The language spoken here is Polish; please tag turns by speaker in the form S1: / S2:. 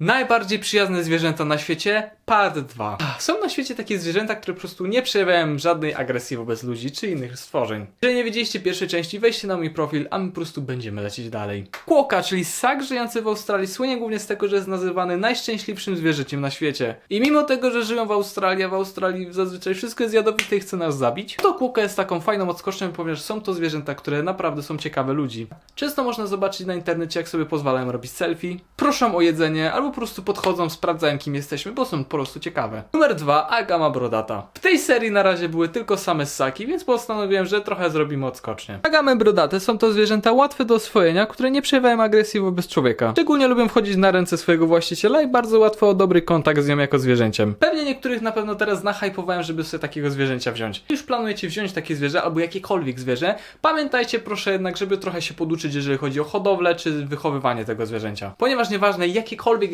S1: Najbardziej przyjazne zwierzęta na świecie, part 2. Są na świecie takie zwierzęta, które po prostu nie przejawiają żadnej agresji wobec ludzi czy innych stworzeń. Jeżeli nie widzieliście pierwszej części, wejdźcie na mój profil, a my po prostu będziemy lecieć dalej. Kłoka, czyli ssak żyjący w Australii, słynie głównie z tego, że jest nazywany najszczęśliwszym zwierzęciem na świecie. I mimo tego, że żyją w Australii, a w Australii zazwyczaj wszystko jest jadowite i chce nas zabić, to kłoka jest taką fajną odskocznią, ponieważ są to zwierzęta, które naprawdę są ciekawe ludzi. Często można zobaczyć na internecie, jak sobie pozwalają robić selfie, proszą o jedzenie, albo po prostu podchodzą, sprawdzają kim jesteśmy, bo są po prostu ciekawe. Numer dwa, Agama Brodata. W tej serii na razie były tylko same ssaki, więc postanowiłem, że trochę zrobimy odskocznie. Agamy Brodate są to zwierzęta łatwe do oswojenia, które nie przejawiają agresji wobec człowieka. Szczególnie lubią wchodzić na ręce swojego właściciela i bardzo łatwo o dobry kontakt z nią jako zwierzęciem. Pewnie niektórych na pewno teraz nahypowałem, żeby sobie takiego zwierzęcia wziąć. Już planujecie wziąć takie zwierzę albo jakiekolwiek zwierzę, pamiętajcie proszę jednak, żeby trochę się poduczyć, jeżeli chodzi o hodowlę czy wychowywanie tego zwierzęcia. Ponieważ nieważne jakiekolwiek